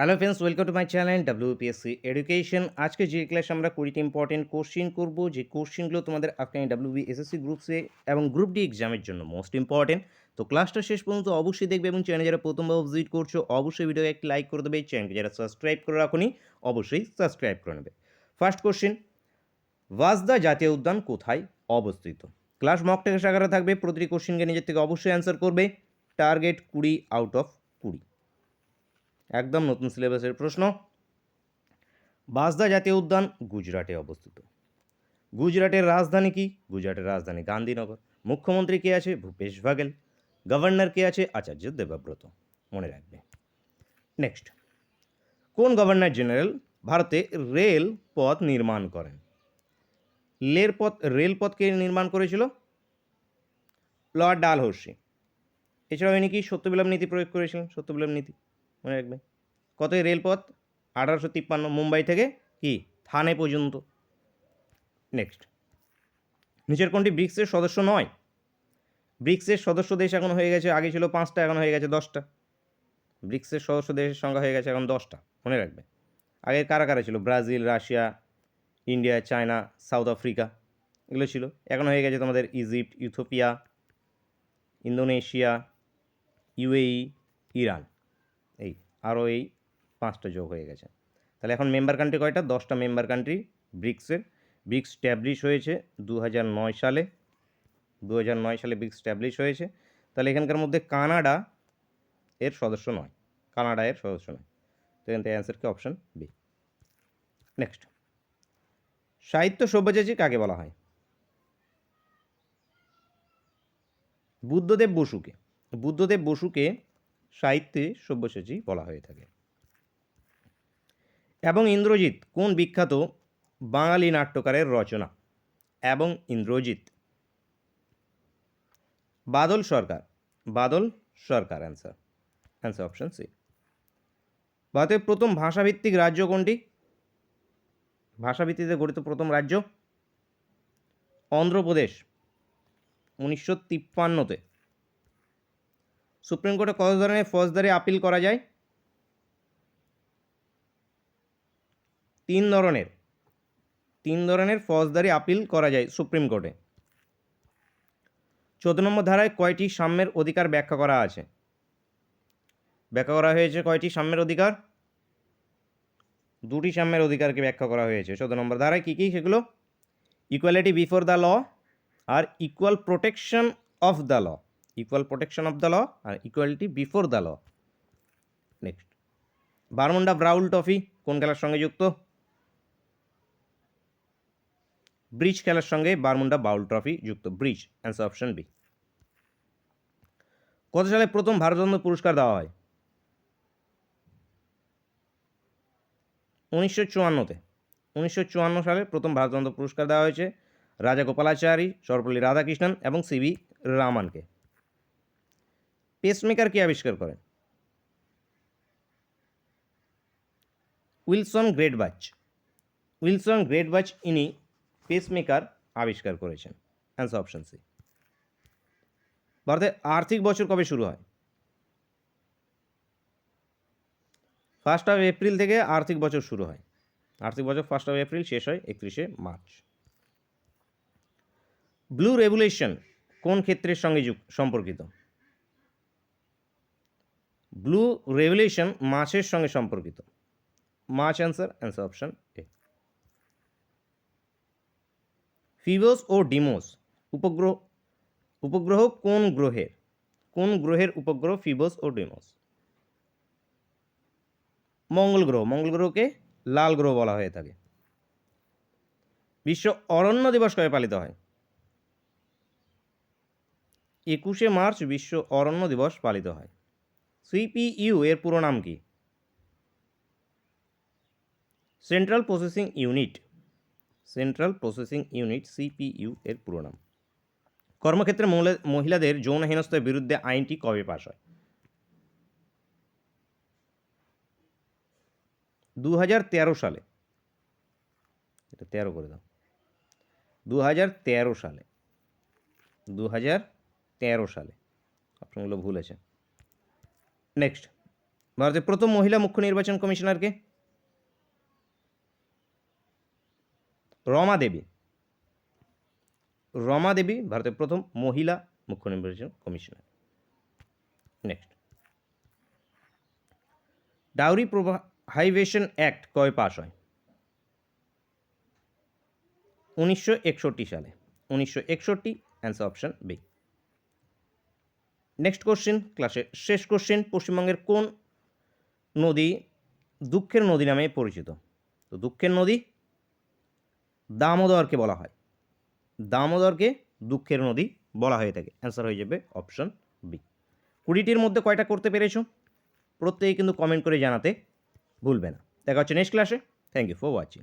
Hello friends welcome to my channel WPSC education আজকে যে ক্লাসে আমরা কুড়িটি ইম্পর্টেন্ট কোশ্চিন করব, যে কোশ্চিনগুলো তোমাদের upcoming WB SSC group C এবং গ্রুপ ডি এক্সামের জন্য মোস্ট ইম্পর্টেন্ট তো ক্লাসটা শেষ পর্যন্ত অবশ্যই দেখবে এবং চ্যানেল যারা প্রথমবার ভিজিট করছ, অবশ্যই ভিডিওকে একটি লাইক করে দেবে চ্যানেলকে যারা সাবস্ক্রাইব করে রাখুনি, অবশ্যই সাবস্ক্রাইব করে নেবে। ফার্স্ট কোশ্চিন ওয়াজদা জাতীয় উদ্যান কোথায় অবস্থিত? ক্লাস মক টেস্ট আকারে থাকবে, প্রতিটি কোশ্চিনকে নিজের থেকে অবশ্যই অ্যান্সার করবে। টার্গেট কুড়ি আউট অফ কুড়ি। একদম নতুন সিলেবাসের প্রশ্ন। বাসদা জাতীয় উদ্যান গুজরাটে অবস্থিত। গুজরাটের রাজধানী কি? গুজরাটের রাজধানী গান্ধীনগর। মুখ্যমন্ত্রী কে আছে? ভূপেশ বাঘেল। গভর্নর কে আছে? আচার্য দেবব্রত। মনে রাখবে। নেক্সট। কোন গভর্নর জেনারেল ভারতে রেল পথ নির্মাণ করেন? লের পথ রেলপথ কে নির্মাণ করেছিল? লর্ড ডালহর্সি এছাড়াও ইনি কি সত্যবিলোপ নীতি প্রয়োগ করেছিলেন? সত্যবিলোপ নীতি। মনে রাখবে। কত রেলপথ? আঠারোশো তিপ্পান্ন মুম্বাই থেকে কি? থানে পর্যন্ত। নেক্সট নিচের কোনটি ব্রিক্সের সদস্য নয়? ব্রিক্সের সদস্য দেশ এখন হয়ে গেছে, আগে ছিল পাঁচটা, এখন হয়ে গেছে দশটা। ব্রিক্সের সদস্য দেশের সংখ্যা হয়ে গেছে এখন দশটা, মনে রাখবে। আগে কারা কারা ছিল? Brazil, Russia, India, China, South Africa, এগুলো ছিল। এখন হয়ে গেছে তোমাদের Egypt Ethiopia Indonesia, UAE, Iran. এই আরও এই পাঁচটা যোগ হয়ে গেছে। তাহলে এখন মেম্বার কান্ট্রি কয়টা? দশটা মেম্বার কান্ট্রি ব্রিক্সের। ব্রিক্স স্ট্যাবলিশ হয়েছে দু সালে। দু সালে ব্রিক্স স্ট্যাবলিশ হয়েছে। তাহলে এখানকার মধ্যে কানাডা এর সদস্য নয়। কানাডা এর সদস্য নয়। তো এখান থেকে অ্যান্সার কি? অপশন বি নেক্সট সাহিত্য সব্যসাচী কাকে বলা হয়? বুদ্ধদেব বসুকে। বুদ্ধদেব বসুকে সাহিত্যে সব্যসাচী বলা হয়ে থাকে। এবং ইন্দ্রজিৎ কোন বিখ্যাত বাঙালি নাট্যকারের রচনা? এবং Indrajit. Badal Sarkar. Badal Sarkar answer answer option C ভারতের প্রথম ভাষাভিত্তিক রাজ্য কোনটি? ভাষাভিত্তিতে গঠিত প্রথম রাজ্য? অন্ধ্রপ্রদেশ। উনিশশো তিপ্পান্নতে। সুপ্রিম কোর্টে কত ধরনের ফৌজদারি আপিল করা যায়? তিন ধরনের। তিন ধরনের ফৌজদারি আপিল করা যায় সুপ্রিম কোর্টে। চোদ্দ নম্বর ধারায় কয়টি সাম্যের অধিকার ব্যাখ্যা করা আছে? ব্যাখ্যা করা হয়েছে কয়টি সাম্যের অধিকার? দুটি সাম্যের অধিকারকে ব্যাখ্যা করা হয়েছে। চোদ্দ নম্বর ধারায় কী কী? সেগুলো equality before the law R equal protection of the law equal protection of the law R equality before the law next Bermuda bowl trophy কোন খেলার সঙ্গে যুক্ত? ব্রিজ খেলার সঙ্গে বারমুন্ডা বাউল ট্রফি যুক্ত। ব্রিজ অ্যান্সার অপশন বি কত সালে প্রথম ভারতরত্ন পুরস্কার দেওয়া হয়? উনিশশো চুয়ান্নতে। উনিশশো চুয়ান্ন সালে প্রথম ভারতরত্ন পুরস্কার দেওয়া হয়েছে রাজা গোপালাচারী, সর্বপল্লী রাধাকৃষ্ণন এবং সিবি রামানকে। পেসমেকার কে আবিষ্কার করেন উইলসন গ্রেটবাচ। উইলসন গ্রেটবাচ ইনি পেসমেকার আবিষ্কার করেছেন। অ্যান্সার অপশন সি ভারতের আর্থিক বছর কবে শুরু হয়? ফার্স্ট অফ এপ্রিল থেকে আর্থিক বছর শুরু হয়। আর্থিক বছর ফার্স্ট অফ এপ্রিল শেষ হয় একত্রিশে মার্চ ব্লু রেগুলেশন কোন ক্ষেত্রের সঙ্গে সম্পর্কিত? ব্লু রেভলিউশন মাছের সঙ্গে সম্পর্কিত। মাছ answer answer option A Phobos O Deimos উপগ্রহ উপগ্রহ কোন গ্রহের? কোন গ্রহের উপগ্রহ ফিবোস ও ডিমোস মঙ্গল গ্রহ, মঙ্গল গ্রহকে লাল গ্রহ বলা হয়ে থাকে। বিশ্ব অরণ্য দিবস কবে পালিত হয়? একুশে মার্চ বিশ্ব অরণ্য দিবস পালিত হয়। সিপিইউ এর পুরো নাম কি? Central processing unit central processing unit CPU এর পুরো নাম। কর্মক্ষেত্রে মহিলা- মহিলাদের যৌন হেনস্থার বিরুদ্ধে আইনটি কবে পাশ হয়? দু হাজার তেরো সালে। এটা তেরো করে দাও। দু হাজার তেরো সালে। দু হাজার তেরো সালে। অপশনগুলো ভুল আছে। নেক্সট ভারতের প্রথম মহিলা মুখ্য নির্বাচন কমিশনারকে? রমা দেবী। রমা দেবী ভারতের প্রথম মহিলা মুখ্য নির্বাচন commissioner. Next dowry prohibition act কয় পাস হয়? উনিশশো একষট্টি সালে। উনিশশো একষট্টি answer option B next question ক্লাসের শেষ কোশ্চেন পশ্চিমবঙ্গের কোন নদী দুঃখের নদী নামে পরিচিত? তো দুঃখের নদী দামোদরকে বলা হয়। দামোদরকে দুঃখের নদী বলা হয়ে থাকে। অ্যান্সার হয়ে যাবে অপশন বি কুড়িটির মধ্যে কয়টা করতে পেরেছ? প্রত্যেকে কিন্তু কমেন্ট করে জানাতে ভুলবে না। দেখা হচ্ছে নেক্সট ক্লাসে থ্যাংক ইউ ফর ওয়াচিং